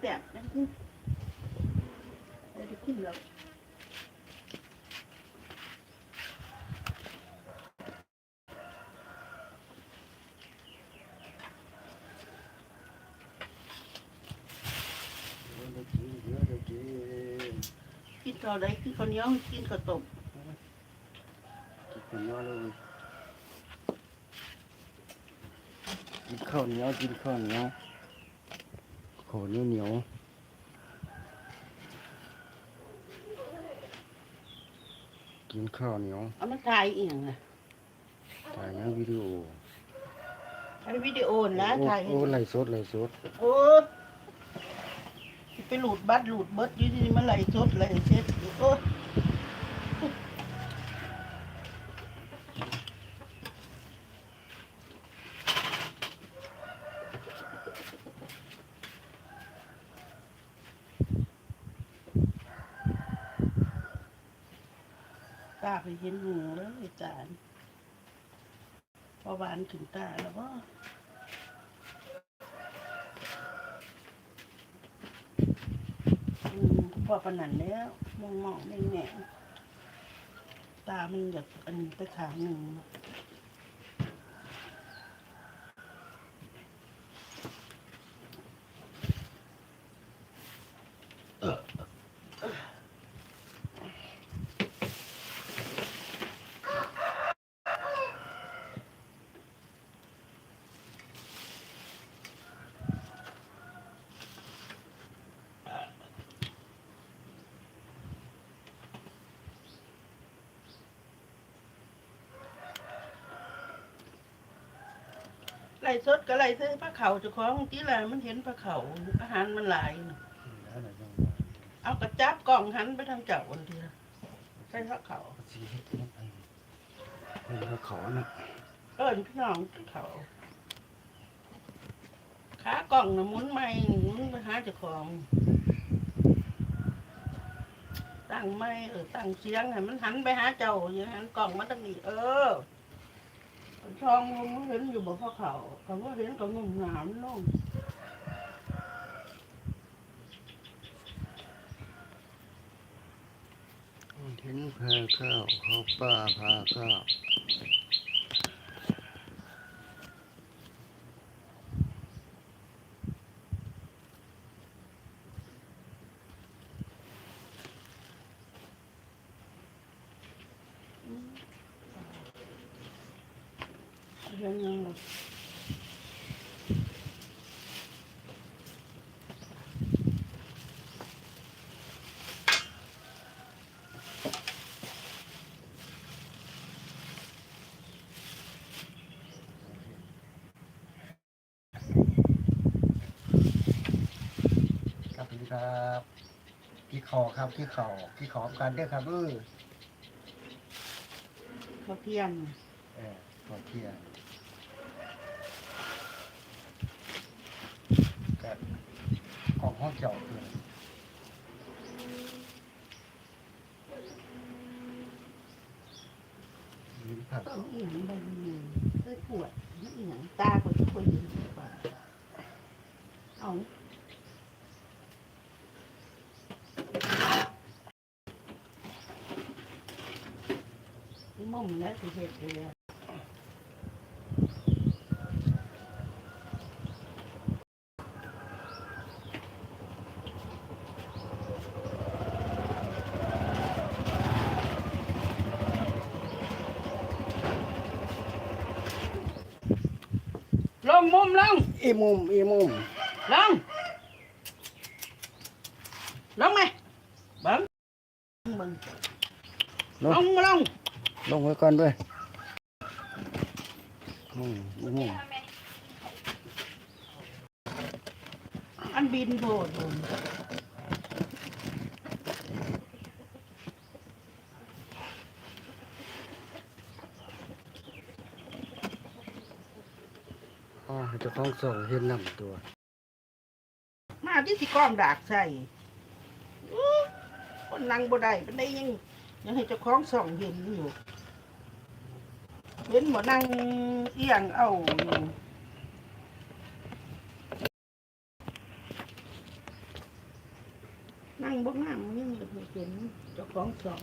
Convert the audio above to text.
ไม่ได้กินหรอกกินข้าวได้กินข้าวเหนียวกินข้าวต้มกินข้าวเหนียวเลยกินข้าวเหนียวกินข้าวเหนียว ข้าวเหนียวเหนียวกินข้าวเหนียวเอามาถ่ายอีกอย่างนะถ่ายยังวิดีโอถ่ายวิดีโอนะโอ้ถ่ายให้โอ้ไล่สดไล่สดโอ้ไปหลุดบัตรหลุดเบิดอยู่ที่นี่มันไหลสดไหลเช็ดอยู่โอ้ตาไปเห็นหูแล้วอาจารย์พอหวานถึงตาแล้วว่าอืมพอปนนันแล้วมองมองแม่งแน่ตามันอยากอันนี้ไปขางหนึ่ง ล่สดก็ไล่ซื้อปลาเขาเจะของที่ละมันเห็นปลาเขาอาหารมันหลายน่ะเอากระจับกล่องหันไปทางเจ้าคนเดียวใช่ปลาเขาเฮ็ดยังไงเป็นเขาน่ะเอิญพี่น้องที่เขาขากล่องนะหมุนไม่หมุนไปหาเจ้าของ ตั้งไม่เออตั้งเสียงให้มันหันไปหาเจ้าอย่างนั้นกล่องมันต้องนี่เออ ช่องมันเห็นอยู่บนเขาเขาเขาว่าเห็นกับงุ่มหนามลงเห็นพาข้าวเขาป้าพาข้าว เรื่องยังไงครับพี่ครับกี่ขอครับกี่ขอกี่ขอกันเด้อครับเออเขาเที่ยงเออขอเที่ยงกับ ของห้องเจ้าคือลิ้นผักต้องเอียงไปนี่เคยปวดมันเอียงตาเขาทุกคนยิงกว่าเอามุ่มแล้วสิเห็ดเลย ลงมุมลงอีมุมอีมุมลงลงไหมเบังมึงลลงงมาลงลงไว้ก่อนด้วยอืมอีมุมอันบินโผล่โด อ๋อเจะคล้าของส่งเห็นนำตัว มาที่สิก้อมดากใส่อื้อคนนั่งบ่ได้เป็นได้ยังยังให้เจ้าของส่องเห็นอยู่ เห็นบ่นั่งเอียงเอาอยู่นั่งบ่งามมันยังเห็นเจ้าของสอง